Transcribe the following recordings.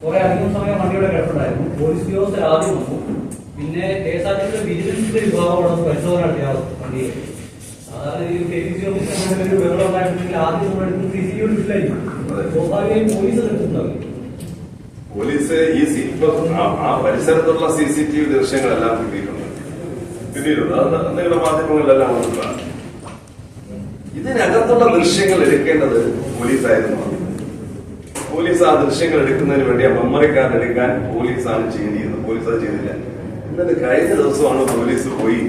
കുറെ അധികം സമയം വണ്ടിയുടെ കിടപ്പുണ്ടായിരുന്നു. പോലീസ് ഉദ്യോഗസ്ഥർ ആദ്യം വന്നു. പിന്നെ കെ എസ് ആർ ടി സിയുടെ വിജിലൻസിന്റെ വിഭാഗം പരിശോധന നടത്തിയ വണ്ടിയെ. പോലീസ് ഈ സി- ആ പരിസരത്തുള്ള സി സി ടി വി ദൃശ്യങ്ങളെല്ലാം കിട്ടിയിട്ടുണ്ട് കിട്ടിയിട്ടുണ്ട് അത് നിങ്ങളുടെ മാധ്യമങ്ങളിലെല്ലാം ഇതിനകത്തുള്ള ദൃശ്യങ്ങൾ എടുക്കേണ്ടത് പോലീസായിരുന്നു. പോലീസ് ആ ദൃശ്യങ്ങൾ എടുക്കുന്നതിന് വേണ്ടി ആ മെമ്മറി കാർഡ് എടുക്കാൻ പോലീസാണ് ചെയ്തിരുന്നത്. പോലീസ് അത് ചെയ്തില്ല. എന്നിട്ട് കഴിഞ്ഞ ദിവസമാണ് പോലീസ് പോയി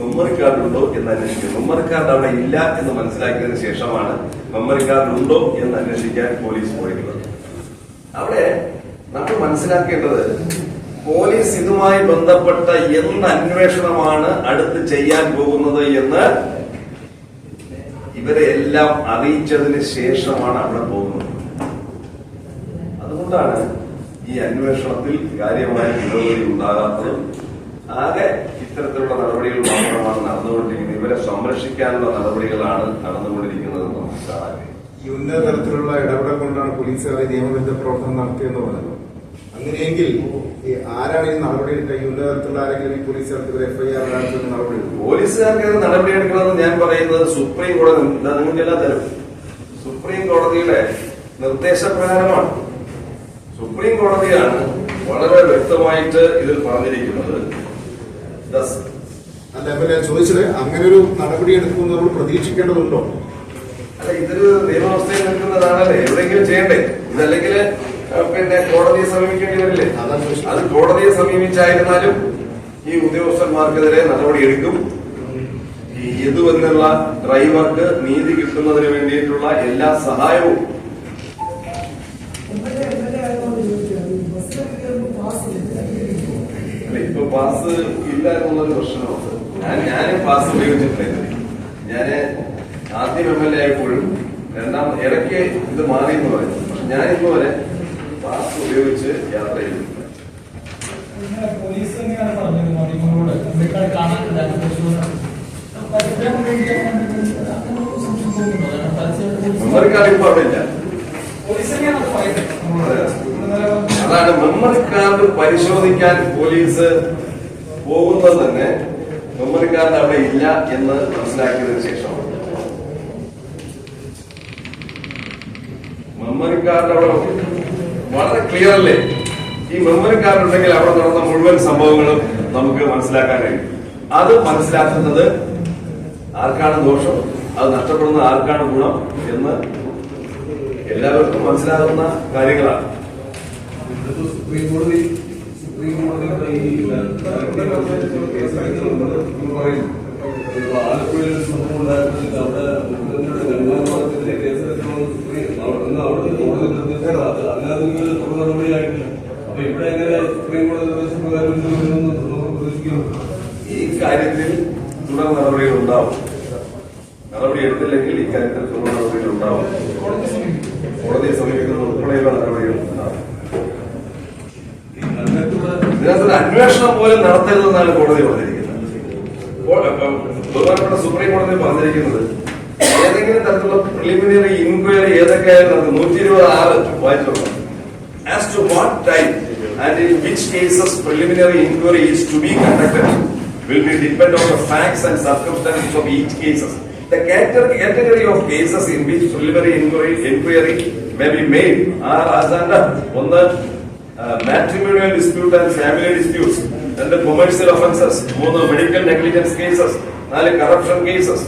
മെമ്മറി കാർഡ് ഉണ്ടോ എന്ന് അന്വേഷിക്കുന്നത്. മെമ്മറി കാർഡ് അവിടെ ഇല്ല എന്ന് മനസ്സിലാക്കിയതിന് ശേഷമാണ് മെമ്മറി കാർഡ് ഉണ്ടോ എന്ന് അന്വേഷിക്കാൻ പോലീസ് പോയിട്ടുള്ളത്. അവിടെ നമ്മൾ മനസ്സിലാക്കേണ്ടത് പോലീസ് ഇതുമായി ബന്ധപ്പെട്ട എന്ത് അന്വേഷണമാണ് അടുത്ത് ചെയ്യാൻ പോകുന്നത് എന്ന് ഇവരെ എല്ലാം അറിയിച്ചതിന് ശേഷമാണ് അവിടെ പോകുന്നത്. അതുകൊണ്ടാണ് ഈ അന്വേഷണത്തിൽ കാര്യമായ പുരോഗതി ഉണ്ടാകാത്തതും. ആകെ ഇത്തരത്തിലുള്ള നടപടികൾ മാത്രമാണ് നടന്നുകൊണ്ടിരിക്കുന്നത്. ഇവരെ സംരക്ഷിക്കാനുള്ള നടപടികളാണ് നടന്നുകൊണ്ടിരിക്കുന്നത് നമുക്ക് കാണാൻ ഈ ഉന്നത തലത്തിലുള്ള ഇടപെടൽ കൊണ്ടാണ് പോലീസുകാരെ നിയമവിരുദ്ധ പ്രവർത്തനം നടത്തിയെന്ന് പറഞ്ഞത്. അങ്ങനെയെങ്കിൽ ആരാണ് ഈ നടപടി എടുക്കുക ഈ ഉന്നത തലത്തിലുള്ള ആരെങ്കിലും ഈ പോലീസുകാർക്കെതിരെ എഫ്ഐആർ നടപടി എടുക്കും? പോലീസുകാർക്ക് നടപടിയെടുക്കണമെന്ന് ഞാൻ പറയുന്നത് സുപ്രീം കോടതി നിങ്ങൾക്ക് എല്ലാം തരും സുപ്രീം കോടതിയുടെ നിർദ്ദേശപ്രകാരമാണ്. സുപ്രീം കോടതിയാണ് വളരെ വ്യക്തമായിട്ട് ഇതിൽ പറഞ്ഞിരിക്കുന്നത്. അല്ല അപ്പൊ ഞാൻ ചോദിച്ചത് അങ്ങനെ ഒരു നടപടി എടുക്കുമെന്ന് നമ്മൾ പ്രതീക്ഷിക്കേണ്ടതുണ്ടോ? അല്ല ഇതൊരു നിയമവ്യവസ്ഥയിൽ നിൽക്കുന്നതാണല്ലേ? എവിടെയെങ്കിലും ചെയ്യണ്ടേ? ഇതല്ലെങ്കിൽ പിന്നെ കോടതിയെ സമീപിക്കേണ്ടി വരില്ലേ. അത് കോടതിയെ സമീപിച്ചായിരുന്നാലും ഈ ഉദ്യോഗസ്ഥന്മാർക്കെതിരെ നടപടി എടുക്കും. ഈ യദു എന്നുള്ള ഡ്രൈവർക്ക് നീതി കിട്ടുന്നതിന് വേണ്ടിയിട്ടുള്ള എല്ലാ സഹായവും അല്ല ഇപ്പൊ പാസ് ഇല്ല എന്നുള്ളൊരു പ്രശ്നമുണ്ട്. ഞാൻ ഞാൻ പാസ് ഉപയോഗിച്ചിട്ടില്ല ഞാൻ ഞാൻ ആദ്യം എം എൽ എ ആയപ്പോഴും രണ്ടാം ഇടയ്ക്ക് ഇത് മാറി എന്ന് പറയുന്നു. പക്ഷെ ഞാൻ ഇതുവരെ പാസ് ഉപയോഗിച്ച് യാത്ര ചെയ്തിട്ടില്ല. മെമ്മറി കാർഡ് ഇപ്പൊ അവിടെ ഇല്ല. അതാണ് മെമ്മറി കാർഡ് പരിശോധിക്കാൻ പോലീസ് പോകുന്നത് തന്നെ മെമ്മറി അവിടെ ഇല്ല എന്ന് മനസ്സിലാക്കിയതിനു ശേഷമാണ്. മെമ്മറി കാർഡ് അവിടെ വളരെ ക്ലിയർ അല്ലേ? ഈ മെമ്മറി ഉണ്ടെങ്കിൽ അവിടെ നടന്ന മുഴുവൻ സംഭവങ്ങളും നമുക്ക് മനസ്സിലാക്കാൻ കഴിയും. അത് മനസ്സിലാക്കുന്നത് ആർക്കാണ് ദോഷം? അത് നഷ്ടപ്പെടുന്ന ആർക്കാണ് ഗുണം എന്ന് എല്ലാവർക്കും മനസ്സിലാകുന്ന കാര്യങ്ങളാണ്. സുപ്രീം കോടതി ആലപ്പുഴയിൽ സംഭവം ഉണ്ടായിരുന്നെങ്കിൽ അവിടെ മുഖ്യമന്ത്രിയുടെ ഗൺമാർക്കെതിരെ കേസ് എടുക്കണമെന്ന് സുപ്രീം അവിടെ കോടതി നിർദ്ദേശിച്ചത് അത് അല്ലാതെ നിങ്ങൾ തുടർ നടപടിയായിട്ടില്ല അപ്പൊ ഇവിടെ എങ്ങനെ സുപ്രീം കോടതി നിർദ്ദേശപ്രകാരം ഇത് വരുമെന്ന് നമുക്ക് ഈ കാര്യത്തിൽ തുടർ നടപടികൾ ഉണ്ടാവും നടപടി എടുത്തില്ലെങ്കിൽ ഈ കാര്യത്തിൽ തുടർ നടപടികൾ ഉണ്ടാവും. കോടതിയെ സമീപിക്കുന്ന ഉൾപ്പെടെയുള്ള നടപടികൾ ഉണ്ടാവും ഇതിനകത്തൊരു അന്വേഷണം പോലും നടത്തരുതെന്നാണ് കോടതി പറഞ്ഞിരിക്കുന്നത്. സുപ്രീം കോടതി പറഞ്ഞിരിക്കുന്നത് ഏതെങ്കിലും തരത്തിലുള്ള പ്രിലിമിനറി ഇൻക്വയറി ഏതൊക്കെ നടത്തും നൂറ്റി ഇരുപത് ആറ് വായിച്ചോളാം as and in which cases preliminary inquiry is to be conducted will be depend on the facts and circumstances of each cases. The category of cases in which preliminary inquiry, inquiry may be made. Are as matrimonial dispute and family disputes രണ്ട് commercial offences മൂന്ന് medical negligence cases നാല് corruption cases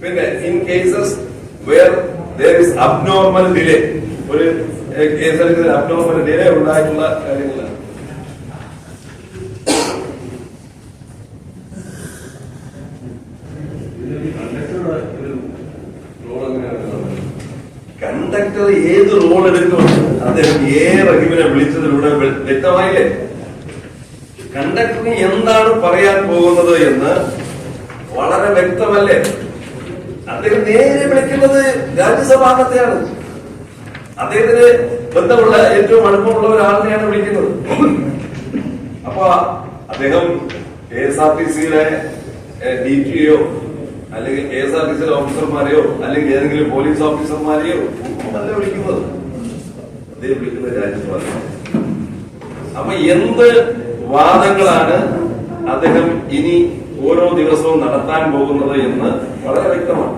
പിന്നെ in cases where there is abnormal delay ഒരു കേസെടുക്കുന്നതിൽ abnormal delay ഉണ്ടായിട്ടുള്ള കാര്യങ്ങളാണ്. Conductor ഏത് role എടുക്കും അദ്ദേഹം ഏ റഹീമിനെ വിളിച്ചതിലൂടെ വ്യക്തമായില്ലേ? കണ്ടക്ടറിന് എന്താണ് പറയാൻ പോകുന്നത് എന്ന് വളരെ വ്യക്തമല്ലേ? അദ്ദേഹം നേരെ വിളിക്കുന്നത് രാജ്യസഭാംഗത്തെയാണ് അദ്ദേഹത്തിന് ബന്ധമുള്ള ഏറ്റവും അടുപ്പമുള്ള ഒരാളിനെയാണ് വിളിക്കുന്നത്. അപ്പൊ അദ്ദേഹം കെ എസ് ആർ ടി സിയിലെ ഡി ടിയോ അല്ലെങ്കിൽ കെ എസ് ആർ ടി സിയിലെ ഓഫീസർമാരെയോ അല്ലെങ്കിൽ ഏതെങ്കിലും പോലീസ് ഓഫീസർമാരെയോ അല്ലേ വിളിക്കുന്നത്. ഇതേ വിളിക്കുന്ന രാജ്യസഭ അപ്പൊ എന്ത് വാദങ്ങളാണ് അദ്ദേഹം ഇനി ഓരോ ദിവസവും നടത്താൻ പോകുന്നത് എന്ന് വളരെ വ്യക്തമാണ്.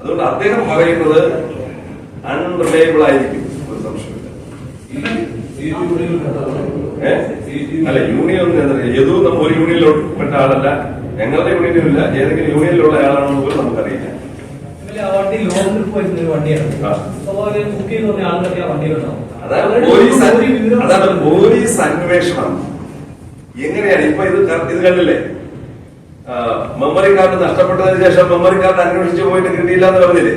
അതുകൊണ്ട് അദ്ദേഹം പറയുന്നത് അൺറിലയബിൾ ആയിരിക്കും. ഒരു സംശയമില്ല? അല്ല യൂണിയൻ ഏതോ നമ്മൾ ഒരു യൂണിയനിൽപ്പെട്ട ആളല്ല. ഞങ്ങളുടെ യൂണിയനും ഇല്ല. ഏതെങ്കിലും യൂണിയനിലുള്ള ആളാണെന്ന് പോലും നമുക്കറിയില്ല. വണ്ടി ലോങ് ട്രിപ്പ് വരുന്ന ഒരു വണ്ടിയാണ്. ആ. സ്വാഭാവികം ബുക്ക് ചെയ്ത് പറഞ്ഞ ആളുകളൊക്കെ ആ വണ്ടിയിലുണ്ടാവും. അതാണ് പോലീസ് അന്വേഷണം. എങ്ങനെയാണ്? ഇപ്പൊ ഇത് ഇത് കണ്ടില്ലേ? മെമ്മറി കാർഡ് നഷ്ടപ്പെട്ടതിന് ശേഷം മെമ്മറി കാർഡ് അന്വേഷിച്ചു പോയിട്ട് കിട്ടിയില്ല എന്ന് പറഞ്ഞില്ലേ?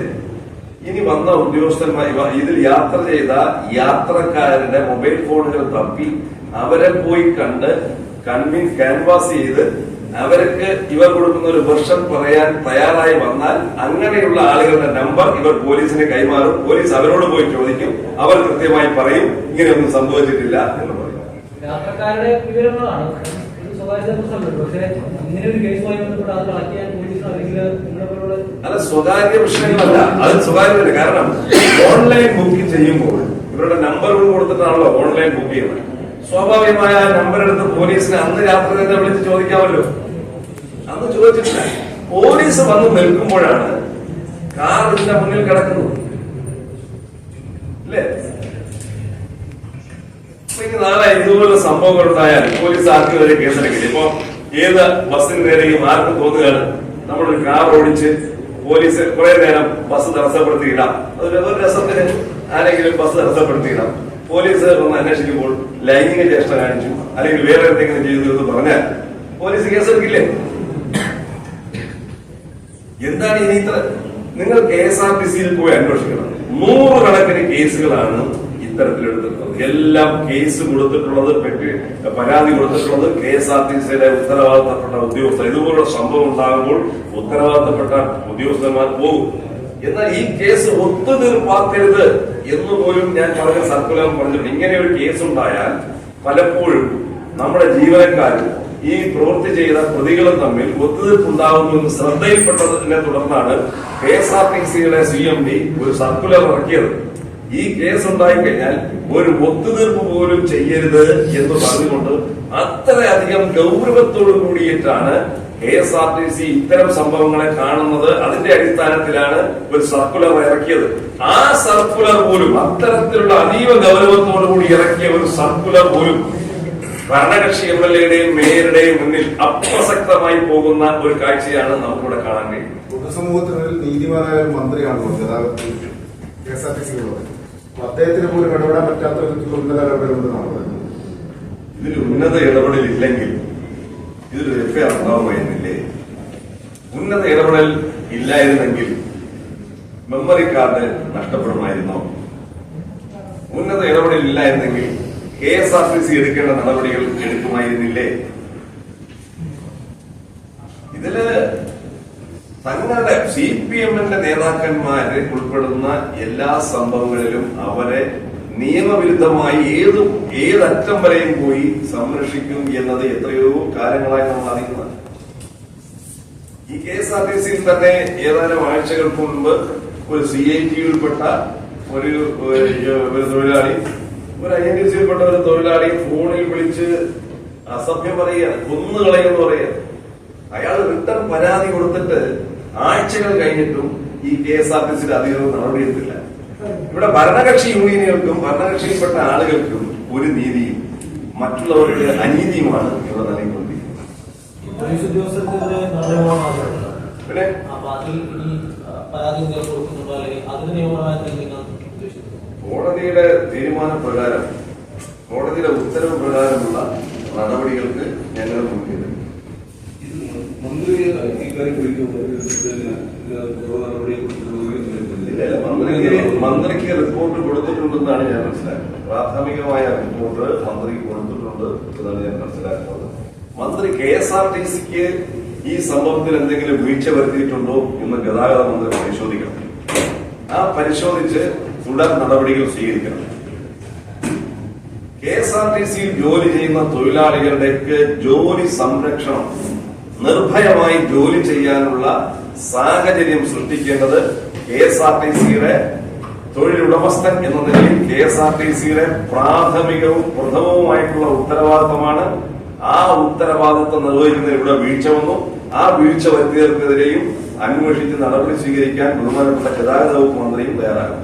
ഇനി വന്ന ഉദ്യോഗസ്ഥന്മാർ ഇതിൽ യാത്ര ചെയ്ത യാത്രക്കാരന്റെ മൊബൈൽ ഫോണുകൾ തപ്പി അവരെ പോയി കണ്ട് കൺവിൻ ക്യാൻവാസ് ചെയ്ത് അവർക്ക് ഇവർ കൊടുക്കുന്ന ഒരു വർഷം പറയാൻ തയ്യാറായി വന്നാൽ അങ്ങനെയുള്ള ആളുകളുടെ നമ്പർ ഇവർ പോലീസിന് കൈമാറും. പോലീസ് അവരോട് പോയി ചോദിക്കും. അവർ കൃത്യമായി പറയും ഇങ്ങനെയൊന്നും സംഭവിച്ചിട്ടില്ല എന്ന് പറയും. അല്ല സ്വകാര്യ വിഷയങ്ങളല്ല അത് സ്വകാര്യമല്ല. കാരണം ഓൺലൈൻ ബുക്ക് ചെയ്യുമ്പോൾ ഇവരുടെ നമ്പറുകൾ കൊടുത്തിട്ടാണല്ലോ ഓൺലൈൻ ബുക്ക് ചെയ്യുന്നത്. സ്വാഭാവികമായ നമ്പർ എടുത്ത് പോലീസിനെ അന്ന് രാത്രി തന്നെ വിളിച്ച് ചോദിക്കാമല്ലോ. അന്ന് ചോദിച്ചിട്ടില്ല. പോലീസ് വന്ന് നിൽക്കുമ്പോഴാണ് കാർ ഇതിന്റെ മുന്നിൽ കിടക്കുന്നത് അല്ലേ നാളെ ഇതുപോലെ സംഭവങ്ങൾ ഉണ്ടായാൽ പോലീസ് ആർക്കും വരെ കേസെടുക്കില്ല ഇപ്പൊ ഏത് ബസ്സിന് നേരെയും ആർക്കും തോന്നുകയാണ് നമ്മളൊരു കാർ ഓടിച്ച് പോലീസ് കുറെ നേരം ബസ് തടസ്സപ്പെടുത്തിയിടാം. അതൊരു രസത്തിന് ആരെങ്കിലും ബസ് തടസ്സപ്പെടുത്തിയിടാം. പോലീസ് വന്ന് അന്വേഷിക്കുമ്പോൾ ലൈംഗിക ചേഷ്ട കാണിച്ചു. അല്ലെങ്കിൽ വേറെ എന്തെങ്കിലും ചെയ്തു എന്ന് പറഞ്ഞാൽ പോലീസ് കേസെടുക്കില്ലേ എന്താണ് ഇനി ഇത്ര? നിങ്ങൾ കെ എസ് ആർ ടി സിയിൽ പോയി അന്വേഷിക്കണം. നൂറുകണക്കിന് കേസുകളാണ് ഇത്തരത്തിലെടുത്തിട്ടുള്ളത്. എല്ലാം കേസ് കൊടുത്തിട്ടുള്ളത് പെട്ടി പരാതി കൊടുത്തിട്ടുള്ളത് കെ എസ് ആർ ടി സിയുടെ ഉത്തരവാദിത്തപ്പെട്ട ഉദ്യോഗസ്ഥർ. ഇതുപോലുള്ള സംഭവം ഉണ്ടാകുമ്പോൾ ഉത്തരവാദിത്തപ്പെട്ട ഉദ്യോഗസ്ഥന്മാർ പോകും. എന്നാൽ ഈ കേസ് ഒത്തുതീർപ്പാക്കരുത് എന്ന് പോലും ഞാൻ പറഞ്ഞ സർക്കുലർ പറഞ്ഞിട്ടുണ്ട്. ഇങ്ങനെ ഒരു കേസ് ഉണ്ടായാൽ പലപ്പോഴും നമ്മുടെ ജീവനക്കാരും ഈ പ്രവൃത്തി ചെയ്ത പ്രതികളും തമ്മിൽ ഒത്തുതീർപ്പുണ്ടാകുന്നു എന്ന് ശ്രദ്ധയിൽപ്പെട്ടതിനെ തുടർന്നാണ് കെ എസ് ആർ ടി സിയുടെ സി എം ഡി ഒരു സർക്കുലർ ഇറക്കിയത്. ഈ കേസ് ഉണ്ടായിക്കഴിഞ്ഞാൽ ഒരു ഒത്തുതീർപ്പ് പോലും ചെയ്യരുത് എന്ന് പറഞ്ഞുകൊണ്ട് അത്രയധികം ഗൗരവത്തോടു കൂടിയിട്ടാണ് K S R T C ഇത്തരം സംഭവങ്ങളെ കാണുന്നത്. അതിന്റെ അടിസ്ഥാനത്തിലാണ് ഒരു സർക്കുലർ ഇറക്കിയത്. ആ സർക്കുലർ പോലും അത്തരത്തിലുള്ള അതീവ ഗൗരവത്തോടു കൂടി ഇറക്കിയ ഒരു സർക്കുലർ പോലും ഭരണകക്ഷി എം എൽ എയുടെയും മേയറുടെയും മുന്നിൽ അപ്രസക്തമായി പോകുന്ന ഒരു കാഴ്ചയാണ് നമുക്കിവിടെ കാണാൻ കഴിയുന്നത്. പൊതുസമൂഹത്തിനുള്ളിൽ നീതിമാനായ ഒരു മന്ത്രിയാണല്ലോ ഗതാഗതത്തിൽ കെ എസ് ആർ ടി സിയിലുള്ളത്. അദ്ദേഹത്തിന് പോലും ഇടപെടാൻ പറ്റാത്ത വിധത്തിലുള്ള ഉന്നത ഇടപെടലുണ്ടെന്നാണ് പറയുന്നത് ഇതിൽ ഉന്നത ഇടപെടൽ ഇല്ലെങ്കിൽ ഇതൊരു എഫ്ഐആർ ഉണ്ടാവുമായിരുന്നില്ലേ ഉന്നത ഇടപെടൽ ഇല്ലായിരുന്നെങ്കിൽ മെമ്മറി കാർഡ് നഷ്ടപ്പെടുമായിരുന്നോ? ഉന്നത ഇടപെടൽ ഇല്ലായിരുന്നെങ്കിൽ K S R T C എടുക്കേണ്ട നടപടികൾ എടുക്കുമായിരുന്നില്ലേ? ഇതിൽ തങ്ങളുടെ സി പി എമ്മിന്റെ നേതാക്കന്മാരെ ഉൾപ്പെടുന്ന എല്ലാ സംഭവങ്ങളിലും അവരെ നിയമവിരുദ്ധമായി ഏത് ഏതറ്റം വരെയും പോയി സംരക്ഷിക്കും എന്നത് എത്രയോ കാലങ്ങളായി നമ്മൾ അറിയുന്നതാണ് ഈ കെ എസ് ആർ ടി സിയിൽ തന്നെ ഏതാനും ആഴ്ചകൾക്ക് മുൻപ് ഒരു സി ഐ ടിയിൽപ്പെട്ട ഉൾപ്പെട്ട ഒരു തൊഴിലാളി ഒരു ഐ എൻ ടി സിയിൽപ്പെട്ട ഒരു തൊഴിലാളി ഫോണിൽ വിളിച്ച് അസഭ്യം പറയുക കൊന്നുകളയെന്ന് പറയുക അയാൾ റിട്ടേൺ പരാതി കൊടുത്തിട്ട് ആഴ്ചകൾ കഴിഞ്ഞിട്ടും ഈ കെ എസ് ആർ ടി സിയുടെ അധികൃതർ നടപടിയെടുത്തില്ല ഇവിടെ ഭരണകക്ഷി യൂണിയനുകൾക്കും ഭരണകക്ഷിയിൽപ്പെട്ട ആളുകൾക്കും ഒരു നീതിയും മറ്റുള്ളവർക്ക് അനീതിയുമാണ് ഇവിടെ നൽകിക്കൊണ്ടിരിക്കുന്നത്. പിന്നെ അതിൽ പരാതി കൊടുക്കുന്നുണ്ടോ അല്ലെങ്കിൽ അതിന് നിയമപരമായ? കോടതിയുടെ തീരുമാനപ്രകാരം കോടതിയുടെ ഉത്തരവ് പ്രകാരമുള്ള നടപടികൾക്ക് ഞങ്ങൾ മുൻകൈ മന്ത്രിക്ക് റിപ്പോർട്ട് കൊടുത്തിട്ടുണ്ടെന്നാണ് ഞാൻ മനസ്സിലാക്കുന്നത്. പ്രാഥമികമായ റിപ്പോർട്ട് മന്ത്രിക്ക് കൊടുത്തിട്ടുണ്ട് എന്നാണ് ഞാൻ മനസ്സിലാക്കുന്നത്. മന്ത്രി കെ എസ് ആർ ടി സിക്ക് ഈ സംഭവത്തിൽ എന്തെങ്കിലും വീഴ്ച വരുത്തിയിട്ടുണ്ടോ എന്ന് ഗതാഗത മന്ത്രി പരിശോധിക്കണം. ആ പരിശോധിച്ച് തുടർ നടപടികൾ സ്വീകരിക്കണം. കെ എസ് ആർ ടി സിയിൽ ജോലി ചെയ്യുന്ന തൊഴിലാളികളുടെക്ക് ജോലി സംരക്ഷണം നിർഭയമായി ജോലി ചെയ്യാനുള്ള സാഹചര്യം സൃഷ്ടിക്കേണ്ടത് കെ എസ് ആർ ടി സിയുടെ തൊഴിലുടമസ്ഥൻ എന്ന നിലയിൽ കെ എസ് ആർ ടി സിയുടെ പ്രാഥമികവും പ്രഥമവുമായിട്ടുള്ള ഉത്തരവാദിത്തമാണ്. ആ ഉത്തരവാദിത്തം നിർവഹിക്കുന്ന ഇവിടെ വീഴ്ച വന്നു. ആ വീഴ്ച വരുത്തിയവർക്കെതിരെയും അന്വേഷിച്ച് നടപടി സ്വീകരിക്കാൻ ബഹുമാനപ്പെട്ട ഗതാഗത വകുപ്പ് മന്ത്രിയും തയ്യാറാകും